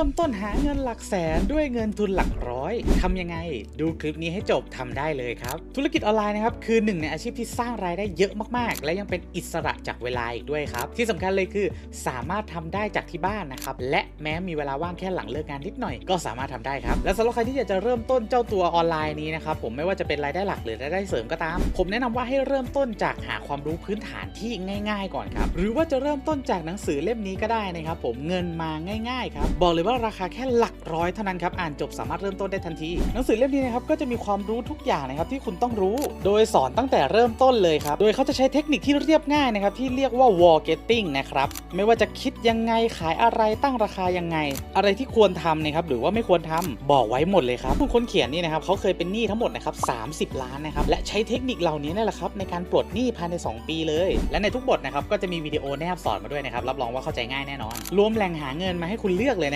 เริ่มต้นหาเงินหลักแสนด้วยเงินทุนหลักร้อยทำยังไง ดูคลิปนี้ให้จบทำได้เลยครับ ธุรกิจออนไลน์นะครับคือหนึ่งในอาชีพที่สร้างรายได้เยอะมากๆ และยังเป็นอิสระจากเวลาอีกด้วยครับ ที่สำคัญเลยคือสามารถทำได้จากที่บ้านนะครับ และแม้มีเวลาว่างแค่หลังเลิกงานนิดหน่อยก็สามารถทำได้ครับ และสำหรับใครที่อยากจะเริ่มต้นเจ้าตัวออนไลน์นี้นะครับผมไม่ว่าจะเป็นรายได้หลักหรือรายได้เสริมก็ตาม ผมแนะนำว่าให้เริ่มต้นจากหาความรู้พื้นฐานที่ง่าย ๆ ก่อนครับหรือว่าจะเริ่มต้นจากหนังสือเล่มนี้ก็ได้นะครับผมเงินมาง่ายๆครับบอกเลยว่าราคาแค่หลักร้อยเท่านั้นครับ อ่านจบสามารถเริ่มต้นได้ทันที หนังสือเล่มนี้นะครับก็จะมีความรู้ทุกอย่างนะครับที่คุณต้องรู้ โดยสอนตั้งแต่เริ่มต้นเลยครับ โดยเขาจะใช้เทคนิคที่เรียบง่ายนะครับที่เรียกว่า wall getting นะครับ ไม่ว่าจะคิดยังไงขายอะไรตั้งราคายังไง อะไรที่ควรทำนะครับหรือว่าไม่ควรทำบอกไว้หมดเลยครับผู้คนเขียนนี่นะครับเขาเคยเป็นหนี้ทั้งหมดนะครับ30 ล้านนะครับและใช้เทคนิคเหล่านี้นี่แหละครับในการปลดหนี้ภายใน 2 ปีเลย และในทุกบทนะครับก็จะมีวิดีโอแนบสอนมาด้วยนะครับรับรองว่าเข้าใจง่ายแน่นอน รวมแหล่งหาเงินมาให้คุณเลือกเลยนะ